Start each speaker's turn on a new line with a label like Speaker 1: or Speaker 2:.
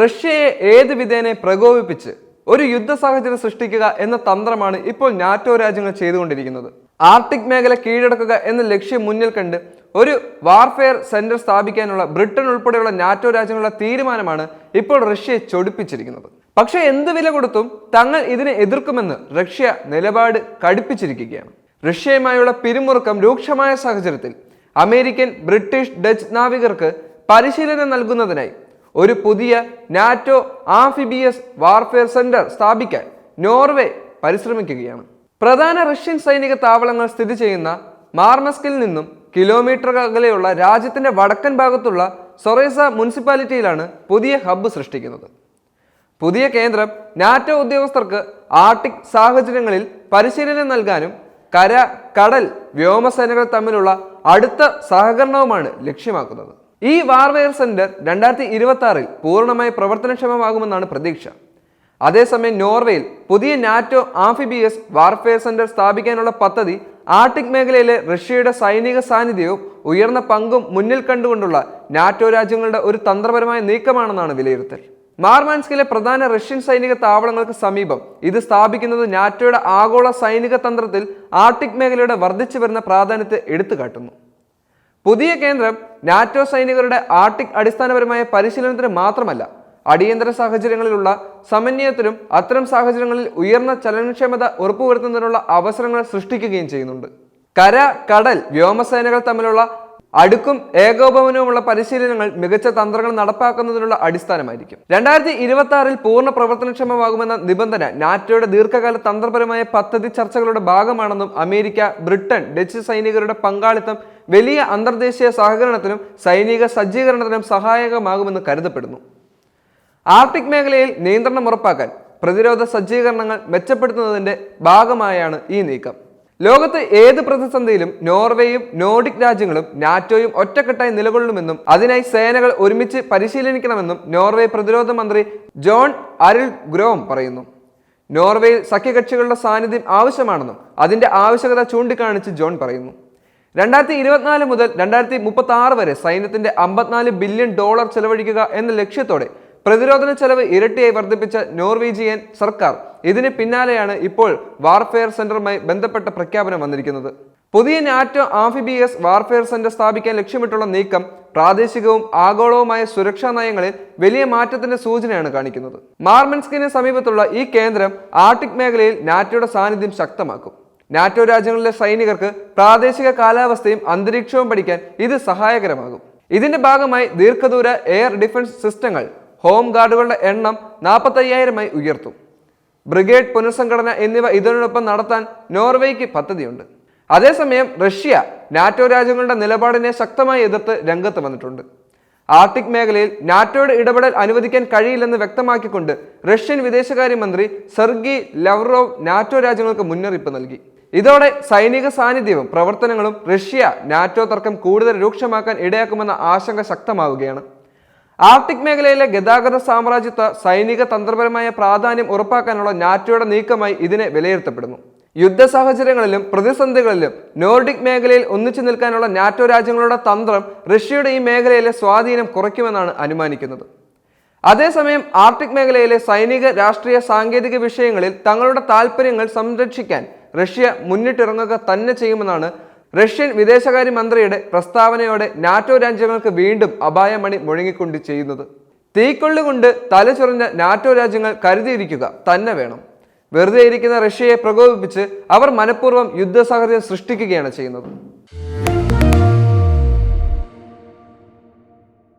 Speaker 1: റഷ്യയെ ഏത് വിധേനെ പ്രകോപിപ്പിച്ച് ഒരു യുദ്ധ സാഹചര്യം സൃഷ്ടിക്കുക എന്ന തന്ത്രമാണ് ഇപ്പോൾ നാറ്റോ രാജ്യങ്ങൾ ചെയ്തുകൊണ്ടിരിക്കുന്നത്. ആർട്ടിക് മേഖല കീഴടക്കുക എന്ന ലക്ഷ്യം മുന്നിൽ കണ്ട് ഒരു വാർഫെയർ സെന്റർ സ്ഥാപിക്കാനുള്ള ബ്രിട്ടൻ ഉൾപ്പെടെയുള്ള നാറ്റോ രാജ്യങ്ങളുടെ തീരുമാനമാണ് ഇപ്പോൾ റഷ്യയെ ചൊടിപ്പിച്ചിരിക്കുന്നത്. പക്ഷേ എന്ത് വില കൊടുത്തും തങ്ങൾ ഇതിനെ എതിർക്കുമെന്ന് റഷ്യ നിലപാട് കടുപ്പിച്ചിരിക്കുകയാണ്. റഷ്യയുമായുള്ള പിരിമുറുക്കം രൂക്ഷമായ സാഹചര്യത്തിൽ അമേരിക്കൻ ബ്രിട്ടീഷ് ഡച്ച് നാവികർക്ക് പരിശീലനം നൽകുന്നതിനായി ഒരു പുതിയ നാറ്റോ ആഫിബിയസ് വാർഫെയർ സെന്റർ സ്ഥാപിക്കാൻ നോർവേ പരിശ്രമിക്കുകയാണ്. പ്രധാന റഷ്യൻ സൈനിക താവളങ്ങൾ സ്ഥിതി ചെയ്യുന്ന മാർമസ്കിൽ നിന്നും കിലോമീറ്റർ അകലെയുള്ള രാജ്യത്തിന്റെ വടക്കൻ ഭാഗത്തുള്ള സൊറേസ മുനിസിപ്പാലിറ്റിയിലാണ് പുതിയ ഹബ്ബ് സൃഷ്ടിക്കുന്നത്. പുതിയ കേന്ദ്രം നാറ്റോ ഉദ്യോഗസ്ഥർക്ക് ആർട്ടിക് സാഹചര്യങ്ങളിൽ പരിശീലനം നൽകാനും കര കടൽ വ്യോമസേനകൾ തമ്മിലുള്ള അടുത്ത സഹകരണവുമാണ് ലക്ഷ്യമാക്കുന്നത്. ഈ വാർവെയർ സെന്റർ രണ്ടായിരത്തി ഇരുപത്തി ആറിൽ പൂർണമായി പ്രവർത്തനക്ഷമമാകുമെന്നാണ് പ്രതീക്ഷ. അതേസമയം നോർവേയിൽ പുതിയ നാറ്റോ ആംഫിബിയസ് വാർഫെയർ സെന്റർ സ്ഥാപിക്കാനുള്ള പദ്ധതി ആർട്ടിക് മേഖലയിലെ റഷ്യയുടെ സൈനിക സാന്നിധ്യവും ഉയർന്ന പങ്കും മുന്നിൽ കണ്ടുകൊണ്ടുള്ള നാറ്റോ രാജ്യങ്ങളുടെ ഒരു തന്ത്രപരമായ നീക്കമാണെന്നാണ് വിലയിരുത്തൽ. മാർമാൻസ്കിലെ പ്രധാന റഷ്യൻ സൈനിക താവളങ്ങൾക്ക് സമീപം ഇത് സ്ഥാപിക്കുന്നത് നാറ്റോയുടെ ആഗോള സൈനിക തന്ത്രത്തിൽ ആർട്ടിക് മേഖലയുടെ വർദ്ധിച്ചു വരുന്ന പ്രാധാന്യത്തെ എടുത്തു കാട്ടുന്നു പുതിയ കേന്ദ്രം നാറ്റോ സൈനികരുടെ ആർട്ടിക് അടിസ്ഥാനപരമായ പരിശീലനത്തിന് മാത്രമല്ല അടിയന്തര സാഹചര്യങ്ങളിലുള്ള സമന്വയത്തിനും അത്തരം സാഹചര്യങ്ങളിൽ ഉയർന്ന ചലനക്ഷമത ഉറപ്പുവരുത്തുന്നതിനുള്ള അവസരങ്ങൾ സൃഷ്ടിക്കുകയും ചെയ്യുന്നുണ്ട്. കര കടൽ വ്യോമസേനകൾ തമ്മിലുള്ള അടുക്കും ഏകോപനവുമുള്ള പരിശീലനങ്ങൾ മികച്ച തന്ത്രങ്ങൾ നടപ്പാക്കുന്നതിനുള്ള അടിസ്ഥാനമായിരിക്കും. രണ്ടായിരത്തി ഇരുപത്തി ആറിൽ പൂർണ പ്രവർത്തനക്ഷമമാകുമെന്ന നിബന്ധന നാറ്റോയുടെ ദീർഘകാല തന്ത്രപരമായ പദ്ധതി ചർച്ചകളുടെ ഭാഗമാണെന്നും അമേരിക്ക ബ്രിട്ടൻ ഡച്ച് സൈനികരുടെ പങ്കാളിത്തം വലിയ അന്തർദേശീയ സഹകരണത്തിനും സൈനിക സജ്ജീകരണത്തിനും സഹായകമാകുമെന്ന് കരുതപ്പെടുന്നു. ആർട്ടിക് മേഖലയിൽ നിയന്ത്രണം ഉറപ്പാക്കാൻ പ്രതിരോധ സജ്ജീകരണങ്ങൾ മെച്ചപ്പെടുത്തുന്നതിന്റെ ഭാഗമായാണ് ഈ നീക്കം. ലോകത്ത് ഏത് പ്രതിസന്ധിയിലും നോർവേയും നോർഡിക് രാജ്യങ്ങളും നാറ്റോയും ഒറ്റക്കെട്ടായി നിലകൊള്ളുമെന്നും അതിനായി സേനകൾ ഒരുമിച്ച് പരിശീലനിക്കണമെന്നും നോർവേ പ്രതിരോധ മന്ത്രി ജോൺ അരിൽ ഗ്രോം പറയുന്നു. നോർവേയിൽ സഖ്യകക്ഷികളുടെ സാന്നിധ്യം ആവശ്യമാണെന്നും അതിന്റെ ആവശ്യകത ചൂണ്ടിക്കാണിച്ച് ജോൺ പറയുന്നു. രണ്ടായിരത്തി ഇരുപത്തിനാല് മുതൽ രണ്ടായിരത്തി മുപ്പത്തി ആറ് വരെ സൈന്യത്തിന്റെ അമ്പത്തിനാല് ബില്യൺ ഡോളർ ചെലവഴിക്കുക എന്ന ലക്ഷ്യത്തോടെ പ്രതിരോധന ചെലവ് ഇരട്ടിയായി വർദ്ധിപ്പിച്ച നോർവീജിയൻ സർക്കാർ ഇതിന് പിന്നാലെയാണ് ഇപ്പോൾ വാർഫെയർ സെന്ററുമായി ബന്ധപ്പെട്ട പ്രഖ്യാപനം വന്നിരിക്കുന്നത്. പുതിയ നാറ്റോ ആഫിബിയസ് വാർഫെയർ സെന്റർ സ്ഥാപിക്കാൻ ലക്ഷ്യമിട്ടുള്ള നീക്കം പ്രാദേശികവും ആഗോളവുമായ സുരക്ഷാ നയങ്ങളിൽ വലിയ മാറ്റത്തിന്റെ സൂചനയാണ് കാണിക്കുന്നത്. മാർമൻസ്കിന് സമീപത്തുള്ള ഈ കേന്ദ്രം ആർട്ടിക് മേഖലയിൽ നാറ്റോയുടെ സാന്നിധ്യം ശക്തമാക്കും. നാറ്റോ രാജ്യങ്ങളിലെ സൈനികർക്ക് പ്രാദേശിക കാലാവസ്ഥയും അന്തരീക്ഷവും പഠിക്കാൻ ഇത് സഹായകരമാകും. ഇതിന്റെ ഭാഗമായി ദീർഘദൂര എയർ ഡിഫൻസ് സിസ്റ്റങ്ങൾ ഹോം ഗാർഡുകളുടെ എണ്ണം നാൽപ്പത്തയ്യായിരമായി ഉയർത്തും. ബ്രിഗേഡ് പുനഃസംഘടന എന്നിവ ഇതിനോടൊപ്പം നടത്താൻ നോർവേക്ക് പദ്ധതിയുണ്ട്. അതേസമയം റഷ്യ നാറ്റോ രാജ്യങ്ങളുടെ നിലപാടിനെ ശക്തമായി എതിർത്ത് രംഗത്ത് വന്നിട്ടുണ്ട്. ആർട്ടിക് മേഖലയിൽ നാറ്റോയുടെ ഇടപെടൽ അനുവദിക്കാൻ കഴിയില്ലെന്ന് വ്യക്തമാക്കിക്കൊണ്ട് റഷ്യൻ വിദേശകാര്യമന്ത്രി സെർഗി ലവ്റോവ് നാറ്റോ രാജ്യങ്ങൾക്ക് മുന്നറിയിപ്പ് നൽകി. ഇതോടെ സൈനിക സാന്നിധ്യവും പ്രവർത്തനങ്ങളും റഷ്യ നാറ്റോ തർക്കം കൂടുതൽ രൂക്ഷമാക്കാൻ ഇടയാക്കുമെന്ന ആശങ്ക ശക്തമാവുകയാണ്. ആർട്ടിക് മേഖലയിലെ ഗതാഗത സാമ്രാജ്യത്വ സൈനിക തന്ത്രപരമായ പ്രാധാന്യം ഉറപ്പാക്കാനുള്ള നാറ്റോയുടെ നീക്കമായി ഇതിനെ വിലയിരുത്തപ്പെടുന്നു. യുദ്ധ സാഹചര്യങ്ങളിലും പ്രതിസന്ധികളിലും നോർഡിക് മേഖലയിൽ ഒന്നിച്ചു നിൽക്കാനുള്ള നാറ്റോ രാജ്യങ്ങളുടെ തന്ത്രം റഷ്യയുടെ ഈ മേഖലയിലെ സ്വാധീനം കുറയ്ക്കുമെന്നാണ് അനുമാനിക്കുന്നത്. അതേസമയം ആർട്ടിക് മേഖലയിലെ സൈനിക രാഷ്ട്രീയ സാങ്കേതിക വിഷയങ്ങളിൽ തങ്ങളുടെ താൽപ്പര്യങ്ങൾ സംരക്ഷിക്കാൻ റഷ്യ മുന്നിട്ടിറങ്ങുക തന്നെ ചെയ്യുമെന്നാണ് റഷ്യൻ വിദേശകാര്യമന്ത്രിയുടെ പ്രസ്താവനയോടെ നാറ്റോ രാജ്യങ്ങൾക്ക് വീണ്ടും അപായമണി മുഴങ്ങിക്കൊണ്ട് ചെയ്യുന്നത്. തീക്കൊള്ളുകൊണ്ട് തലചുറഞ്ഞ നാറ്റോ രാജ്യങ്ങൾ കരുതിയിരിക്കുക തന്നെ വേണം. വെറുതെയിരിക്കുന്ന റഷ്യയെ പ്രകോപിപ്പിച്ച് അവർ മനഃപൂർവം യുദ്ധസാഹചര്യം സൃഷ്ടിക്കുകയാണ് ചെയ്യുന്നത്.